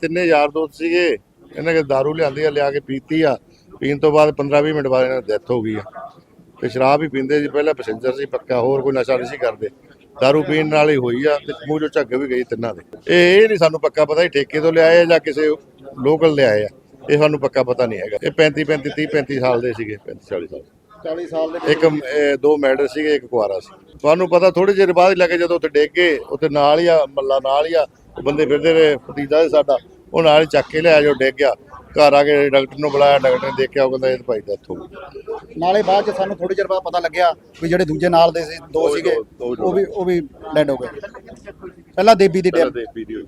ਤਿੰਨੇ ਯਾਰ ਦੋਸਤ ਸੀਗੇ। ਇਹਨਾਂ ਕੇ दारू ਲਿਆਂਦੀ ਆ, ਲਿਆ ਕੇ ਪੀਤੀ ਆ। ਪੀਣ ਤੋਂ ਬਾਅਦ 15-20 ਮਿੰਟ ਬਾਅਦ ਇਹਨਾਂ ਦੀ ਡੈਥ ਹੋ ਗਈ ਆ। ਤੇ ਸ਼ਰਾਬ ਹੀ ਪੀਂਦੇ ਸੀ, ਪਹਿਲਾਂ ਪੈਸੇਂਜਰ ਸੀ, ਪੱਕਾ ਹੋਰ ਕੋਈ ਨਸ਼ਾ ਨਹੀਂ ਸੀ ਕਰਦੇ। ਦਾਰੂ ਪੀਣ ਨਾਲ ਹੀ ਹੋਈ ਆ ਤੇ ਮੂੰਹ ਚੋਂ ਝੱਗ ਵੀ ਗਈ ਤਿੰਨਾਂ ਦੇ। ਇਹ ਇਹ ਨਹੀਂ ਸਾਨੂੰ ਪੱਕਾ ਪਤਾ ਹੀ ਠੇਕੇ ਤੋਂ ਲਿਆਏ ਆ ਜਾਂ ਕਿਸੇ ਲੋਕਲ ਲਿਆਏ ਆ। ਇਹ ਸਾਨੂੰ ਪੱਕਾ ਪਤਾ ਨਹੀਂ ਹੈਗਾ। ਇਹ 35 35 30 35 ਸਾਲ ਦੇ ਸੀਗੇ 35 40 ਸਾਲ। 40 ਸਾਲ ਦੇ ਇੱਕ ਇਹ ਦੋ ਮੈਡਲ ਸੀਗੇ ਇੱਕ ਕੁਆਰਾ ਸੀ। ਤੁਹਾਨੂੰ ਪਤਾ ਥੋੜੇ ਚਿਰ ਬਾਅਦ ਹੀ ਲੱਗੇ ਜਦੋਂ ਉੱਥੇ ਡਿੱਗ ਗਏ ਉੱਥੇ ਨਾਲ ਹੀ ਆ ਮੱਲਾ ਨਾਲ ਹੀ ਆ ਉਹ ਬੰਦੇ ਫਿਰਦੇ ਰਹੇ ਭਤੀਜਾ ਸੀ ਸਾਡਾ ਉਹ ਨਾਲ ਹੀ ਚੱਕ ਕੇ ਲਿਆ ਜੋ ਡਿੱਗ ਗਿਆ। ਘਰ ਆ ਕੇ ਡਾਕਟਰ ਨੂੰ ਬੁਲਾਇਆ ਡਾਕਟਰ ਨੇ ਦੇਖਿਆ ਉਹ ਕਹਿੰਦਾ ਇਹ ਤਾਂ ਭਾਈ ਡੈਥ ਹੋ ਗਈ। ਨਾਲੇ ਬਾਅਦ ਚ ਸਾਨੂੰ ਥੋੜੀ ਚਿਰ ਬਾਅਦ ਪਤਾ ਲੱਗਿਆ ਵੀ ਜਿਹੜੇ ਦੂਜੇ ਨਾਲ ਦੇ ਸੀ ਦੋ ਸੀਗੇ ਉਹ ਵੀ ਉਹ ਵੀ ਡੈਡ ਹੋ ਗਏ। ਪਹਿਲਾਂ ਦੇਬੀ ਦੀ ਵੀਡੀਓ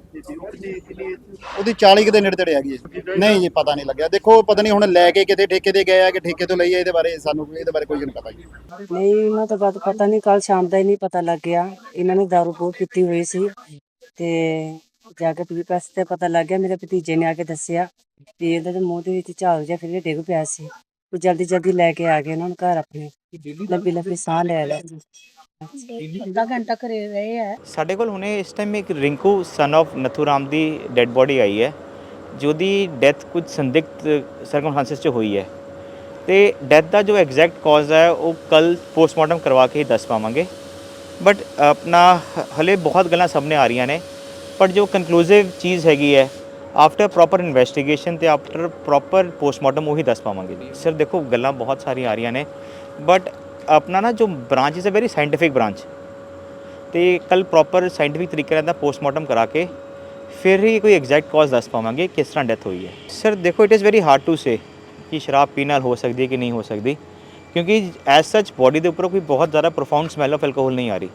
ਉਹਦੀ 40 ਕੁ ਦੇ ਨੇੜੇ ਤੇੜੇ ਹੈਗੀ ਹੈ। ਨਹੀਂ ਜੀ ਪਤਾ ਨਹੀਂ ਲੱਗਿਆ। ਦੇਖੋ ਪਤਾ ਨਹੀਂ ਹੁਣ ਲੈ ਕੇ ਕਿਤੇ ਠੇਕੇ ਤੇ ਗਏ ਆ ਕਿ ਠੇਕੇ ਤੋਂ ਲਈ ਆ ਇਹਦੇ ਬਾਰੇ ਸਾਨੂੰ ਇਹਦੇ ਬਾਰੇ ਕੋਈ ਨਹੀਂ ਪਤਾ ਜੀ ਨਹੀਂ। ਉਹਨਾਂ ਤੋਂ ਬਾਅਦ ਪਤਾ ਨਹੀਂ ਕੱਲ ਸ਼ਾਮ ਦਾ ਹੀ ਨਹੀਂ ਪਤਾ ਲੱਗ ਗਿਆ ਇਹਨਾਂ ਨੇ ਦਾਰੂ ਬਹੁਤ ਪੀਤੀ ਹੋਈ ਸੀ ਤੇ ਜਾ ਕੇ ਪੀ ਪੈਸੇ ਤੇ ਪਤਾ ਲੱਗ ਗਿਆ। ਮੇਰੇ ਭਤੀਜੇ ਨੇ ਆ ਕੇ ਦੱਸਿਆ ਵੀ ਇਹਦੇ ਦੇ ਮੂੰਹ ਦੇ ਵਿੱਚ ਝਾਗ ਜਿਹਾ ਫਿਰ ਇਹ ਡਿੱਗ ਪਿਆ ਸੀ। ਉਹ ਜਲਦੀ ਜਲਦੀ ਲੈ ਕੇ ਆ ਗਏ ਉਹਨਾਂ ਨੂੰ ਘਰ ਆਪਣੇ। ਲੱਭੀ ਲੱਭੀ ਸਾਹ ਲੈ ਲਿਆ। ਅੱਧਾ ਘੰਟਾ ਘਰੇ ਰਹੇ ਆ। ਸਾਡੇ ਕੋਲ ਹੁਣੇ ਇਸ ਟਾਈਮ ਇੱਕ ਰਿੰਕੂ ਸਨ of ਨਥੂ ਰਾਮ ਦੀ ਡੈੱਡ ਬੋਡੀ ਆਈ ਹੈ ਜਿਹਦੀ ਡੈਥ ਕੁਝ ਸੰਦਿਗਧ ਸਰਕਮਸਟੈਂਸਸ 'ਚ ਹੋਈ ਹੈ। ਤੇ ਡੈਥ ਦਾ ਜੋ ਐਗਜ਼ੈਕਟ ਕਾਜ਼ ਹੈ ਉਹ ਕੱਲ ਪੋਸਟਮਾਰਟਮ ਕਰਵਾ ਕੇ ਹੀ ਦੱਸ ਪਾਵਾਂਗੇ। ਬਟ ਆਪਣਾ ਹ- ਹਲੇ ਬਹੁਤ ਗੱਲਾਂ ਸਾਹਮਣੇ ਆ ਰਹੀਆਂ ਨੇ। ਪਰ ਜੋ ਕਨਕਲੂਸਿਵ ਚੀਜ਼ ਹੈਗੀ ਹੈ ਆਫਟਰ ਪ੍ਰੋਪਰ ਇਨਵੈਸਟੀਗੇਸ਼ਨ ਤੇ ਆਫਟਰ ਪ੍ਰੋਪਰ ਪੋਸਟਮਾਰਟਮ ਉਹੀ ਦੱਸ ਪਾਵਾਂਗੇ। ਸਰ ਦੇਖੋ ਗੱਲਾਂ ਬਹੁਤ ਸਾਰੀਆਂ ਆ ਰਹੀਆਂ ਨੇ। ਬਟ ਆਪਣਾ ਨਾ ਜੋ branch is a very scientific branch ਤੇ ਕੱਲ ਪ੍ਰੋਪਰ ਸਾਇੰਟੀਫਿਕ ਤਰੀਕੇ ਨਾਲ ਦਾ ਪੋਸਟਮਾਰਟਮ ਕਰਾ ਕੇ ਫਿਰ ਹੀ ਕੋਈ ਐਗਜ਼ੈਕਟ ਕਾਜ਼ ਦੱਸ ਪਾਵਾਂਗੇ ਕਿਸ ਤਰ੍ਹਾਂ ਡੈਥ ਹੋਈ ਹੈ। ਸਰ ਦੇਖੋ it is very hard to say ਕਿ ਸ਼ਰਾਬ ਪੀਣ ਨਾਲ ਹੋ ਸਕਦੀ ਹੈ ਕਿ ਨਹੀਂ ਹੋ ਸਕਦੀ, ਕਿਉਂਕਿ ਐਸ ਸੱਚ ਬੋਡੀ ਦੇ ਉੱਪਰ ਕੋਈ ਬਹੁਤ ਜ਼ਿਆਦਾ ਪ੍ਰੋਫਾਊਂਡ ਸਮੈਲ ਆਫ ਐਲਕੋਹਲ ਨਹੀਂ ਆ ਰਹੀ।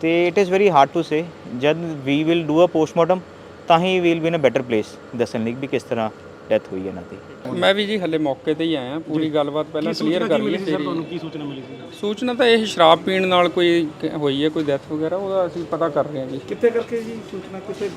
ਤੇ it is very hard to say ਜਦ ਵੀ ਵਿਲ ਡੂ ਅ ਪੋਸਟਮਾਰਟਮ ਤਾਂ ਹੀ we'll be in a better place ਦੱਸਣ ਲਈ ਵੀ ਕਿਸ ਤਰ੍ਹਾਂ ਡੈਥ ਹੋਈ ਹੈ ਇਹਨਾਂ ਦੀ। ਮੈਂ ਵੀ ਜੀ ਹੱਲੇ ਮੌਕੇ ਤੇ ਹੀ ਆਇਆ ਪੂਰੀ ਗੱਲਬਾਤ ਪਹਿਲਾਂ ਕਲੀਅਰ ਕਰ ਲਈ ਸੀ ਤੁਹਾਨੂੰ? ਕੀ ਸੂਚਨਾ ਮਿਲੀ ਸੀ? ਸੂਚਨਾ ਤਾਂ ਇਹ ਸ਼ਰਾਬ ਪੀਣ ਨਾਲ ਕੋਈ ਹੋਈ ਹੈ ਕੋਈ ਡੈਥ ਵਗੈਰਾ ਉਹਦਾ ਅਸੀਂ ਪਤਾ ਕਰ ਰਹੇ ਹਾਂ ਜੀ। ਕਿੱਥੇ ਕਰਕੇ ਜੀ ਸੂਚਨਾ ਕਿੱਥੇ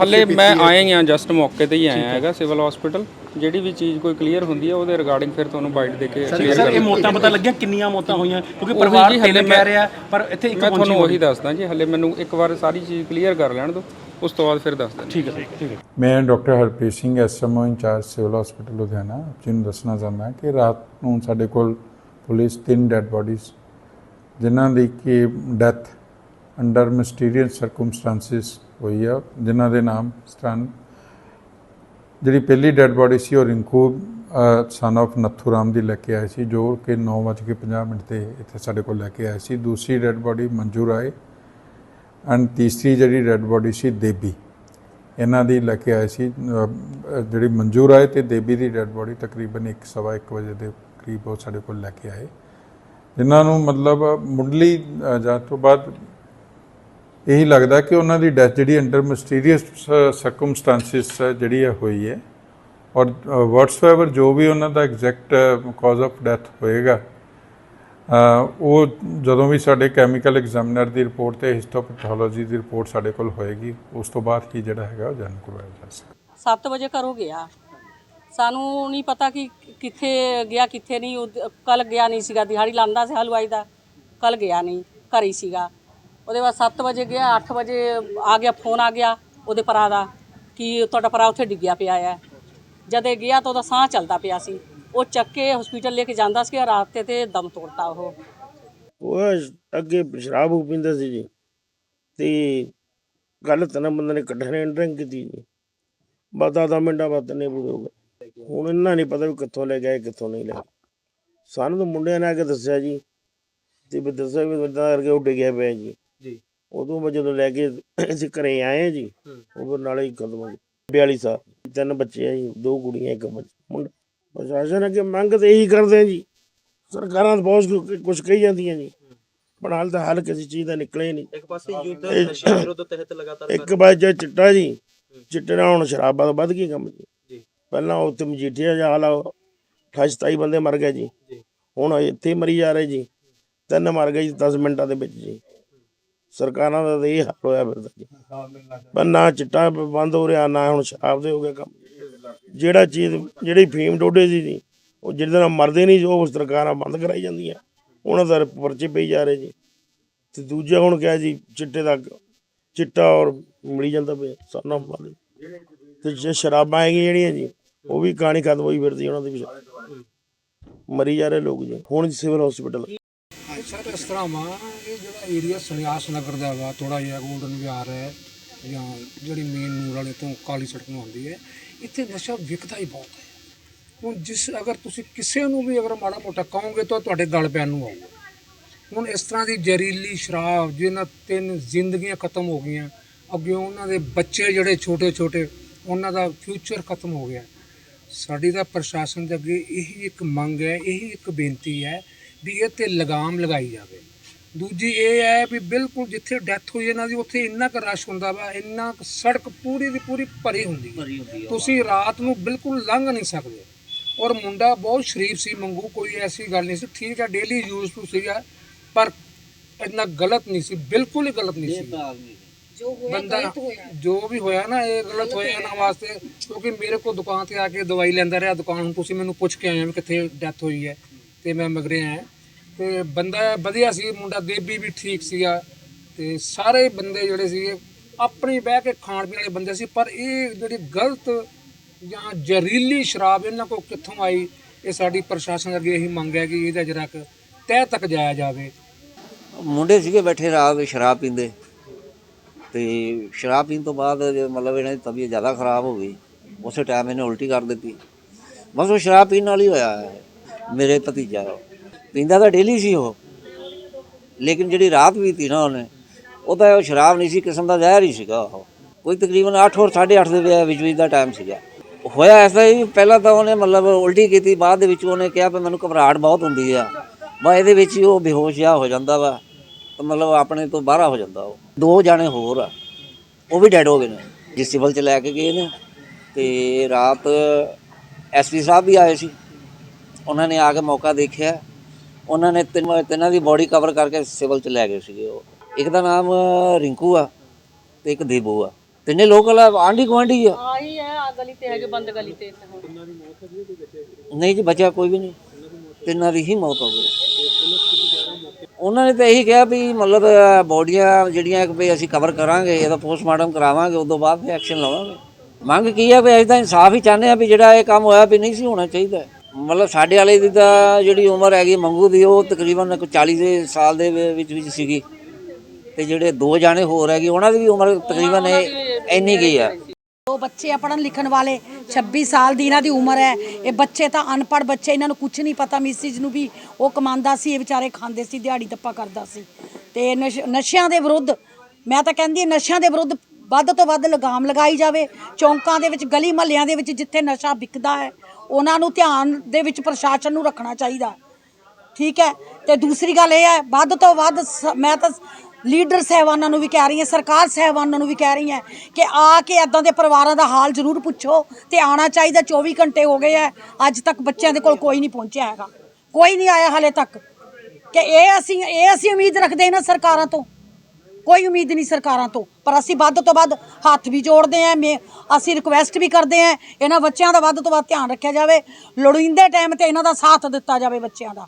ਹੱਲੇ ਮੈਂ ਆਇਆ ਹੀ ਆ ਜਸਟ ਮੌਕੇ ਤੇ ਹੀ ਆਇਆ ਹੈਗਾ ਸਿਵਲ ਹਸਪੀਟਲ ਜਿਹੜੀ ਵੀ ਚੀਜ਼ ਕੋਈ ਕਲੀਅਰ ਹੁੰਦੀ ਹੈ ਉਹਦੇ ਰਿਗਾਰਡਿੰਗ ਫਿਰ ਤੁਹਾਨੂੰ ਬਾਈਟ ਦੇ ਕੇ ਕਲੀਅਰ ਸਰ ਕਰ ਇਹ ਮੌਤਾਂ ਪਤਾ ਲੱਗਿਆ? ਕਿੰਨੀਆਂ ਮੌਤਾਂ ਹੋਈਆਂ? ਕਿਉਂਕਿ ਪਰਿਵਾਰ ਜੀ, ਹਲੇ ਤਿੰਨ ਕਹਿ ਰਿਹਾ ਪਰ ਇੱਥੇ ਇੱਕ ਮੈਂ ਤੁਹਾਨੂੰ ਉਹੀ ਦੱਸਦਾ ਜੀ ਹੱਲੇ ਮੈਨੂੰ ਇੱਕ ਵਾਰ ਸਾਰੀ ਚੀਜ਼ ਕਲੀਅਰ ਕਰ ਲੈਣ ਦਿਓ। ਉਸ ਤੋਂ ਬਾਅਦ ਫਿਰ ਦੱਸਦਾ ਠੀਕ ਹੈ ਠੀਕ ਹੈ ਮੈਂ doctor Harpreet Singh SMO incharge civil hospital Ludhiana ਜਿਹਨੂੰ ਦੱਸਣਾ ਚਾਹੁੰਦਾ ਕਿ ਰਾਤ ਨੂੰ ਸਾਡੇ ਕੋਲ ਪੁਲਿਸ ਤਿੰਨ ਡੈੱਡ ਬੋਡੀਜ਼ ਜਿਨ੍ਹਾਂ ਦੀ ਕਿ ਡੈਥ ਅੰਡਰ ਮਿਸਟੀਰੀਅਸ ਸਰਕਮਸਟੈਂਸਿਸ ਹੋਈ ਆ ਜਿਨ੍ਹਾਂ ਦੇ ਨਾਮ ਸਟਨ ਜਿਹੜੀ ਪਹਿਲੀ ਡੈੱਡ ਬੋਡੀ ਸੀ ਉਹ ਰਿੰਕੂ ਸਨ of ਨੱਥੂ ਰਾਮ ਦੀ ਲੈ ਕੇ ਆਏ ਸੀ ਜੋ ਕਿ 9:50 ਮਿੰਟ ਤੇ ਇੱਥੇ ਸਾਡੇ ਕੋਲ ਲੈ ਕੇ ਆਏ ਸੀ। ਦੂਸਰੀ dead body Manju Rai and ਤੀਸਰੀ ਜਿਹੜੀ ਡੈੱਡ ਬੋਡੀ ਸੀ ਦੇਬੀ। ਇਹਨਾਂ ਦੀ ਲੈ ਕੇ ਆਏ ਸੀ ਜਿਹੜੀ ਮਨਜੂਰ ਆਏ ਤੇ ਦੇਬੀ ਦੀ ਡੈੱਡ ਬੋਡੀ ਤਕਰੀਬਨ 1:30 ਵਜੇ ਦੇ ਕਰੀਬ ਉਹ ਸਾਡੇ ਕੋਲ ਲੈ ਕੇ ਆਏ। ਜਿਨ੍ਹਾਂ ਨੂੰ ਮਤਲਬ ਮੁੱਢਲੀ ਅਹ, ਜਾਂਚ ਤੋਂ ਬਾਅਦ ਇਹੀ ਲੱਗਦਾ ਕਿ ਉਹਨਾਂ ਦੀ ਡੈਥ ਜਿਹੜੀ ਅੰਡਰ ਮਿਸਟੀਰੀਅਸ ਸਰਕਮਸਟੈਂਸਿਸ ਜਿਹੜੀ ਹੈ ਹੋਈ ਹੈ। ਔਰ ਵਟਸਐਵਰ ਜੋ ਵੀ ਉਹਨਾਂ ਦਾ ਐਗਜ਼ੈਕਟ ਕਾਜ਼ ਆਫ ਡੈਥ ਹੋਏਗਾ ਉਹ ਜਦੋਂ ਵੀ ਸਾਡੇ ਕੈਮੀਕਲ ਐਗਜ਼ਾਮੀਨਰ ਦੀ ਰਿਪੋਰਟ ਤੇ ਹਿਸਟੋਪੈਥੋਲੋਜੀ ਦੀ ਰਿਪੋਰਟ ਸਾਡੇ ਕੋਲ ਹੋਏਗੀ, ਉਸ ਤੋਂ ਬਾਅਦ ਹੀ ਜਿਹੜਾ ਹੈਗਾ ਉਹ ਜਾਣ ਕਰਵਾਇਆ ਜਾ ਸਕਦਾ। 7 ਵਜੇ ਘਰੋਂ ਗਿਆ। ਸਾਨੂੰ ਨਹੀਂ ਪਤਾ ਕਿ ਕਿੱਥੇ ਗਿਆ, ਕਿੱਥੇ ਨਹੀਂ। ਕੱਲ ਗਿਆ ਨਹੀਂ ਸੀਗਾ, ਦਿਹਾੜੀ ਲਾਂਦਾ ਸੀ ਹਲਵਾਈ ਦਾ। ਕੱਲ ਗਿਆ ਨਹੀਂ, ਘਰ ਹੀ ਸੀਗਾ। ਉਹਦੇ ਬਾਅਦ 7 ਵਜੇ ਗਿਆ 8 ਵਜੇ ਆ ਗਿਆ ਫੋਨ ਆ ਗਿਆ ਉਹਦੇ ਭਰਾ ਦਾ ਕਿ ਤੁਹਾਡਾ ਭਰਾ ਉੱਥੇ ਡਿੱਗਿਆ ਪਿਆ ਹੈ ਜਦ ਇਹ ਗਿਆ ਤਾਂ ਉਹਦਾ ਸਾਹ ਚੱਲਦਾ ਪਿਆ ਸੀ। ਉਹ ਚੱਕ ਕੇ ਹਸਪੀਟਲ ਲੈ ਕੇ ਜਾਂਦਾ ਸੀ ਰਾਤ ਤੇ ਤੇ ਦਮ ਤੋੜਤਾ ਉਹ। ਉਹ ਅੱਗੇ ਸ਼ਰਾਬ ਉਹ ਪੀਂਦਾ ਸੀ ਜੀ। ਤੇ ਗੱਲ ਤਨਾ ਬੰਦੇ ਨੇ ਨੇ ਡਰਿੰਕ ਕੀਤੀ ਜੀ। ਬਤਾ ਦਾ ਮਿੰਟਾਂ ਬਾਅਦ ਨੇ ਪੂਰੇ ਹੋ ਗਏ। ਹੁਣ ਇਹਨਾਂ ਨਹੀਂ ਪਤਾ ਵੀ ਕਿੱਥੋਂ ਲੈ ਗਏ ਕਿੱਥੋਂ ਨਹੀਂ ਲੈ ਗਏ। ਸਾਨੂੰ ਤਾਂ ਮੁੰਡਿਆਂ ਨੇ ਆ ਕੇ ਦੱਸਿਆ ਜੀ। ਤੇ ਵੀ ਦੱਸਿਆ ਵੀ ਇਦਾਂ ਕਰਕੇ ਉੱਡ ਗਿਆ ਪਿਆ ਜੀ। ਜੀ। ਉਦੋਂ ਮੈਂ ਜਦੋਂ ਲੈ ਕੇ ਅਸੀਂ ਘਰੇ ਆਏ ਆ ਜੀ ਉਹ ਨਾਲੇ ਹੀ ਖਤਮ ਹੋ ਗਿਆ 42 ਸਾਲ ਤਿੰਨ ਬੱਚੇ ਆ ਜੀ ਦੋ ਕੁੜੀਆਂ ਇੱਕ ਮੁੰਡਾ। ਪ੍ਰਸ਼ਾਸਨ ਅੱਗੇ ਮੰਗ ਤੇ ਇਹੀ ਕਰਦੇ ਆ ਜੀ। ਸਰਕਾਰਾਂ ਤਾਂ ਬਹੁਤ ਕੁਝ ਕਹੀ ਜਾਂਦੀਆਂ ਜੀ। ਪਰ ਹਾਲ ਤਾਂ ਹੱਲ ਕਿਸੇ ਚੀਜ਼ ਦਾ ਨਿਕਲੇ ਨਹੀਂ। ਇੱਕ ਪਾਸੇ ਯੁੱਧ ਨਸ਼ਾ ਵਿਰੋਧ ਤਹਿਤ ਲਗਾਤਾਰ ਇੱਕ ਬਾਜਾ ਚਿੱਟਾ ਜੀ ਚਿੱਟੇ ਨਾਲ ਹੁਣ ਸ਼ਰਾਬਾਂ ਦਾ ਵੱਧ ਗਈ ਕੰਮ ਜੀ। ਪਹਿਲਾਂ ਉੱਥੇ ਮਜੀਠੀਆ ਜਾਂ ਹਾਲ 28 27 ਬੰਦੇ ਮਰ ਗਏ ਜੀ। ਹੁਣ ਇੱਥੇ ਮਰੀ ਜਾ ਰਹੇ ਜੀ। ਤਿੰਨ ਮਰ ਗਏ ਜੀ 10 ਮਿੰਟਾਂ ਦੇ ਵਿੱਚ ਜੀ। ਸਰਕਾਰਾਂ ਦਾ ਇਹ ਹਾਲ ਹੋਇਆ ਫਿਰਦਾ ਜੀ। ਪਰ ਨਾ ਚਿੱਟਾ ਬੰਦ ਹੋ ਰਿਹਾ ਨਾ ਹੁਣ ਸ਼ਰਾਬ ਦੇ ਹੋ ਗਿਆ ਕੰਮ। ਜਿਹੜਾ ਚੀਜ਼, ਜਿਹੜੀ ਫੀਮ ਡੋਡੇ ਸੀ, ਉਹ ਜਿਹਦੇ ਨਾਲ ਮਰਦੇ ਨਹੀਂ ਉਹ ਸਰਕਾਰਾਂ ਬੰਦ ਕਰਾਈ ਜਾਂਦੀਆਂ। ਉਹਨਾਂ ਦਾ ਪਰਚੇ ਪਈ ਜਾ ਰਹੇ ਜੀ। ਤੇ ਦੂਜਾ ਹੁਣ ਕਿਹਾ ਜੀ, ਚਿੱਟੇ ਦਾ ਚਿੱਟਾ ਔਰ ਮਿਲੀ ਜਾਂਦਾ ਪਿਆ, ਸਾਨਾ ਵਾਲੇ ਤੇ ਜੇ ਸ਼ਰਾਬਾਂ ਹੈਗੀਆਂ ਜਿਹੜੀਆਂ ਜੀ, ਉਹ ਵੀ ਕਹਾਣੀ ਖਤਮ ਹੋਈ ਫਿਰਦੀ ਉਹਨਾਂ ਦੀ ਵੀ ਮਰੀ ਜਾ ਰਹੇ ਲੋਕ ਜੀ। ਹੁਣ ਸਿਵਲ ਹਸਪੀਟਲ। ਸਰ ਇਸ ਤਰ੍ਹਾਂ ਵਾ, ਇਹ ਜਿਹੜਾ ਏਰੀਆ ਸੰਨਿਆਸ ਨਗਰ ਦਾ ਵਾ ਥੋੜਾ ਜਿਹਾ ਗੋਲਡਨ ਵਿਹਾਰ ਹੈ, ਜਾਂ ਜਿਹੜੀ ਮੇਨ ਨੂਰ ਵਾਲੇ ਤੋਂ ਕਾਲੀ ਸੜਕ ਨੂੰ ਆਉਂਦੀ ਹੈ ਇੱਥੇ ਨਸ਼ਾ ਵਿਕਦਾ ਹੀ ਬਹੁਤ ਹੈ। ਹੁਣ ਜਿਸ ਅਗਰ ਤੁਸੀਂ ਕਿਸੇ ਨੂੰ ਵੀ ਅਗਰ ਮਾੜਾ ਮੋਟਾ ਕਹੋਗੇ ਤਾਂ ਤੁਹਾਡੇ ਗਲ ਪੈਣ ਨੂੰ ਆਊਗਾ। ਹੁਣ ਇਸ ਤਰ੍ਹਾਂ ਦੀ ਜ਼ਹਿਰੀਲੀ ਸ਼ਰਾਬ ਜਿਹਨਾਂ ਤਿੰਨ ਜ਼ਿੰਦਗੀਆਂ ਖਤਮ ਹੋ ਗਈਆਂ, ਅੱਗੇ ਉਹਨਾਂ ਦੇ ਬੱਚੇ ਜਿਹੜੇ ਛੋਟੇ ਛੋਟੇ ਉਹਨਾਂ ਦਾ ਫਿਊਚਰ ਖਤਮ ਹੋ ਗਿਆ। ਸਾਡੀ ਤਾਂ ਪ੍ਰਸ਼ਾਸਨ ਦੇ ਅੱਗੇ ਇਹੀ ਇੱਕ ਮੰਗ ਹੈ, ਇਹੀ ਇੱਕ ਬੇਨਤੀ ਹੈ ਵੀ ਇਹ ਤੇ ਲਗਾਮ ਲਗਾਈ ਜਾਵੇ। ਦੂਜੀ ਇਹ ਹੈ ਵੀ ਬਿਲਕੁਲ ਜਿੱਥੇ ਡੈਥ ਹੋਈ ਇਹਨਾਂ ਦੀ ਉੱਥੇ ਇੰਨਾ ਕੁ ਰਸ਼ ਹੁੰਦਾ ਵਾ ਇੰਨਾ ਕੁ ਸੜਕ ਪੂਰੀ ਦੀ ਪੂਰੀ ਭਰੀ ਹੁੰਦੀ ਹੈ। ਤੁਸੀਂ ਰਾਤ ਨੂੰ ਬਿਲਕੁਲ ਲੰਘ ਨਹੀਂ ਸਕਦੇ। ਔਰ ਮੁੰਡਾ ਬਹੁਤ ਸ਼ਰੀਫ ਸੀ ਮੰਗੂ ਕੋਈ ਐਸੀ ਗੱਲ ਨਹੀਂ ਸੀ। ਠੀਕ ਹੈ ਡੇਲੀ ਯੂਜ਼ ਟੂ ਸੀਗਾ ਪਰ ਇੰਨਾ ਗਲਤ ਨਹੀਂ ਸੀ ਬਿਲਕੁਲ ਹੀ ਗਲਤ ਨਹੀਂ ਸੀ। ਬੰਦਾ ਜੋ ਵੀ ਹੋਇਆ ਨਾ ਇਹ ਗਲਤ ਹੋਇਆ ਇਹਨਾਂ ਵਾਸਤੇ ਕਿਉਂਕਿ ਮੇਰੇ ਕੋਲ ਦੁਕਾਨ ਤੇ ਆ ਕੇ ਦਵਾਈ ਲੈਂਦਾ ਰਿਹਾ ਦੁਕਾਨ ਹੁਣ ਤੁਸੀਂ ਮੈਨੂੰ ਪੁੱਛ ਕੇ ਆਏ ਹੋ ਵੀ ਕਿੱਥੇ ਡੈਥ ਹੋਈ ਹੈ ਤੇ ਮੈਂ ਮਗਰੇ ਆਇਆ। ਤੇ ਬੰਦਾ ਵਧੀਆ ਸੀ, ਮੁੰਡਾ ਦੇਬੀ ਵੀ ਠੀਕ ਸੀਗਾ ਤੇ ਸਾਰੇ ਬੰਦੇ ਜਿਹੜੇ ਸੀਗੇ ਆਪਣੀ ਬਹਿ ਕੇ ਖਾਣ ਪੀਣ ਵਾਲੇ ਬੰਦੇ ਸੀ, ਪਰ ਇਹ ਜਿਹੜੀ ਗਲਤ ਜਾਂ ਜ਼ਹਿਰੀਲੀ ਸ਼ਰਾਬ ਇਹਨਾਂ ਕੋਲ ਕਿੱਥੋਂ ਆਈ, ਇਹ ਸਾਡੀ ਪ੍ਰਸ਼ਾਸਨ ਅੱਗੇ ਇਹੀ ਮੰਗ ਹੈ ਕਿ ਇਹਦਾ ਜਰਾ ਕੁ ਤਹਿ ਤੱਕ ਜਾਇਆ ਜਾਵੇ। ਮੁੰਡੇ ਸੀਗੇ ਬੈਠੇ ਰਾਤ ਸ਼ਰਾਬ ਪੀਂਦੇ ਤੇ ਸ਼ਰਾਬ ਪੀਣ ਤੋਂ ਬਾਅਦ ਮਤਲਬ ਇਹਨਾਂ ਦੀ ਤਬੀਅਤ ਜ਼ਿਆਦਾ ਖਰਾਬ ਹੋ ਗਈ, ਉਸੇ ਟਾਈਮ ਇਹਨੇ ਉਲਟੀ ਕਰ ਦਿੱਤੀ। ਬਸ ਉਹ ਸ਼ਰਾਬ ਪੀਣ ਨਾਲ ਹੀ ਹੋਇਆ, ਮੇਰੇ ਭਤੀਜਾ ਪੀਂਦਾ ਤਾਂ ਡੇਲੀ ਸੀ ਉਹ। ਲੇਕਿਨ ਜਿਹੜੀ ਰਾਤ ਬੀਤੀ ਨਾ ਉਹਨੇ, ਉਹ ਤਾਂ ਉਹ ਸ਼ਰਾਬ ਨਹੀਂ ਸੀ, ਕਿਸਮ ਦਾ ਜ਼ਹਿਰ ਹੀ ਸੀਗਾ ਉਹ। ਕੋਈ ਤਕਰੀਬਨ 8 ਔਰ 8:30 ਦੇ ਵਿੱਚ- ਵਿੱਚ ਦਾ ਟਾਈਮ ਸੀਗਾ। ਹੋਇਆ ਐਸਾ ਹੀ, ਪਹਿਲਾਂ ਤਾਂ ਉਹਨੇ ਮਤਲਬ ਉਲਟੀ ਕੀਤੀ, ਬਾਅਦ ਦੇ ਵਿੱਚ ਉਹਨੇ ਕਿਹਾ ਵੀ ਮੈਨੂੰ ਘਬਰਾਹਟ ਬਹੁਤ ਹੁੰਦੀ ਆ। ਬਾ ਇਹਦੇ ਵਿੱਚ ਹੀ ਉਹ ਬੇਹੋਸ਼ ਜਿਹਾ ਹੋ ਜਾਂਦਾ ਵਾ ਮਤਲਬ ਆਪਣੇ ਤੋਂ ਬਾਹਰ ਹੋ ਜਾਂਦਾ ਉਹ। ਦੋ ਜਾਣੇ ਹੋਰ ਆ, ਉਹ ਵੀ ਡੈਡ ਹੋ ਗਏ ਨੇ। ਜਿਸ ਸਿਵਲ ਚ ਲੈ ਕੇ ਗਏ ਨੇ, ਤੇ ਰਾਤ ਐਸਪੀ ਸਾਹਿਬ ਵੀ ਆਏ ਸੀ। ਉਹਨਾਂ ਨੇ ਆ ਕੇ ਮੌਕਾ ਦੇਖਿਆ। ਉਹਨਾਂ ਨੇ ਤਿੰਨ ਤਿੰਨਾਂ ਦੀ ਬੋਡੀ ਕਵਰ ਕਰਕੇ ਸਿਵਲ ਚ ਲੈ ਗਏ ਸੀਗੇ ਉਹ। ਇੱਕ ਦਾ ਨਾਮ ਰਿੰਕੂ ਆ ਤੇ ਇੱਕ ਦੇਬੂ ਆ। ਤਿੰਨੇ ਲੋਕਲ ਆਂਢੀ ਗੁਆਂਢੀ ਆ। ਆਹੀ ਹੈ ਆ ਗਲੀ ਤੇ ਹੈਗੇ ਬੰਦ ਗਲੀ ਤੇ ਨਹੀਂ ਜੀ ਬਚਿਆ ਕੋਈ ਵੀ ਨਹੀਂ। ਤਿੰਨਾਂ ਦੀ ਹੀ ਮੌਤ ਹੋ ਗਈ ਉਹਨਾਂ ਨੇ ਤਾਂ ਇਹੀ ਕਿਹਾ ਵੀ ਮਤਲਬ ਬੋਡੀਆਂ ਜਿਹੜੀਆਂ ਵੀ ਅਸੀਂ ਕਵਰ ਕਰਾਂਗੇ ਇਹਦਾ ਪੋਸਟਮਾਰਟਮ ਕਰਾਵਾਂਗੇ ਉਸ ਤੋਂ ਬਾਅਦ ਫਿਰ ਐਕਸ਼ਨ ਲਵਾਂਗੇ। ਮੰਗ ਕੀ ਹੈ ਵੀ ਅਸੀਂ ਤਾਂ ਇਨਸਾਫ ਹੀ ਚਾਹੁੰਦੇ ਆ ਵੀ ਜਿਹੜਾ ਇਹ ਕੰਮ ਹੋਇਆ ਵੀ ਨਹੀਂ ਸੀ ਹੋਣਾ ਚਾਹੀਦਾ। ਮਤਲਬ ਸਾਡੇ ਵਾਲੇ ਦੀ ਤਾਂ ਜਿਹੜੀ ਉਮਰ ਹੈਗੀ ਮੰਗੂ ਦੀ, ਉਹ ਤਕਰੀਬਨ ਕੋਈ 40 ਦੇ ਸਾਲ ਦੇ ਵਿੱਚ ਵਿੱਚ ਸੀਗੀ। ਤੇ ਜਿਹੜੇ ਦੋ ਜਾਣੇ ਹੋਰ ਹੈਗੇ, ਉਹਨਾਂ ਦੀ ਵੀ ਉਮਰ ਤਕਰੀਬਨ ਇਹ ਇੰਨੀ ਗਈ ਆ। ਦੋ ਬੱਚੇ ਆ ਪੜਨ ਲਿਖਣ ਵਾਲੇ 26 ਸਾਲ ਦੀ ਇਹਨਾਂ ਦੀ ਉਮਰ ਹੈ। ਇਹ ਬੱਚੇ ਤਾਂ ਅਨਪੜ ਬੱਚੇ, ਇਹਨਾਂ ਨੂੰ ਕੁਝ ਨਹੀਂ ਪਤਾ। ਮਿਸਿਜ ਨੂੰ ਵੀ ਉਹ ਕਮਾਉਂਦਾ ਸੀ, ਇਹ ਵਿਚਾਰੇ ਖਾਂਦੇ ਸੀ, ਦਿਹਾੜੀ ਦੱਪਾ ਕਰਦਾ ਸੀ। ਤੇ ਨਸ਼- ਨਸ਼ਿਆਂ ਦੇ ਵਿਰੁੱਧ, ਮੈਂ ਤਾਂ ਕਹਿੰਦੀ ਨਸ਼ਿਆਂ ਦੇ ਵਿਰੁੱਧ ਵੱਧ ਤੋਂ ਵੱਧ ਲਗਾਮ ਲਗਾਈ ਜਾਵੇ। ਚੌਂਕਾਂ ਦੇ ਵਿੱਚ, ਗਲੀ ਮਹੱਲਿਆਂ ਦੇ ਵਿੱਚ ਜਿੱਥੇ ਨਸ਼ਾ ਵਿਕਦਾ ਹੈ ਉਹਨਾਂ ਨੂੰ ਧਿਆਨ ਦੇ ਵਿੱਚ ਪ੍ਰਸ਼ਾਸਨ ਨੂੰ ਰੱਖਣਾ ਚਾਹੀਦਾ। ਠੀਕ ਹੈ? ਤੇ ਦੂਸਰੀ ਗੱਲ ਇਹ ਹੈ, ਵੱਧ ਤੋਂ ਵੱਧ ਸ- ਮੈਂ ਤਾਂ ਲੀਡਰ ਸਹਿਬਾਨਾਂ ਨੂੰ ਵੀ ਕਹਿ ਰਹੀ ਹਾਂ, ਸਰਕਾਰ ਸਹਿਬਾਨਾਂ ਨੂੰ ਵੀ ਕਹਿ ਰਹੀ ਹਾਂ ਕਿ ਆ ਕੇ ਐਦਾਂ ਦੇ ਪਰਿਵਾਰਾਂ ਦਾ ਹਾਲ ਜ਼ਰੂਰ ਪੁੱਛੋ ਤੇ ਆਣਾ ਚਾਹੀਦਾ। 24 ਘੰਟੇ ਹੋ ਗਏ ਆ ਅੱਜ ਤੱਕ ਬੱਚਿਆਂ ਦੇ ਕੋਲ ਕੋਈ ਨਹੀਂ ਪਹੁੰਚਿਆ ਹੈਗਾ। ਕੋਈ ਨਹੀਂ ਆਇਆ ਹਲੇ ਤੱਕ। ਕਿ ਇਹ ਅਸੀਂ ਇਹ ਅਸੀਂ ਉਮੀਦ ਰੱਖਦੇ ਨਾ ਸਰਕਾਰਾਂ ਤੋਂ। ਕੋਈ ਉਮੀਦ ਨਹੀਂ ਸਰਕਾਰਾਂ ਤੋਂ। ਪਰ ਅਸੀਂ ਵੱਧ ਤੋਂ ਵੱਧ ਹੱਥ ਵੀ ਜੋੜਦੇ ਆਂ ਮੈਂ ਅਸੀਂ ਰਿਕੁਐਸਟ ਵੀ ਕਰਦੇ ਆਂ ਇਹਨਾਂ ਬੱਚਿਆਂ ਦਾ ਵੱਧ ਤੋਂ ਵੱਧ ਧਿਆਨ ਰੱਖਿਆ ਜਾਵੇ। ਲੋੜੀਂਦੇ ਟਾਈਮ ਤੇ ਇਹਨਾਂ ਦਾ ਸਾਥ ਦਿੱਤਾ ਜਾਵੇ ਬੱਚਿਆਂ ਦਾ।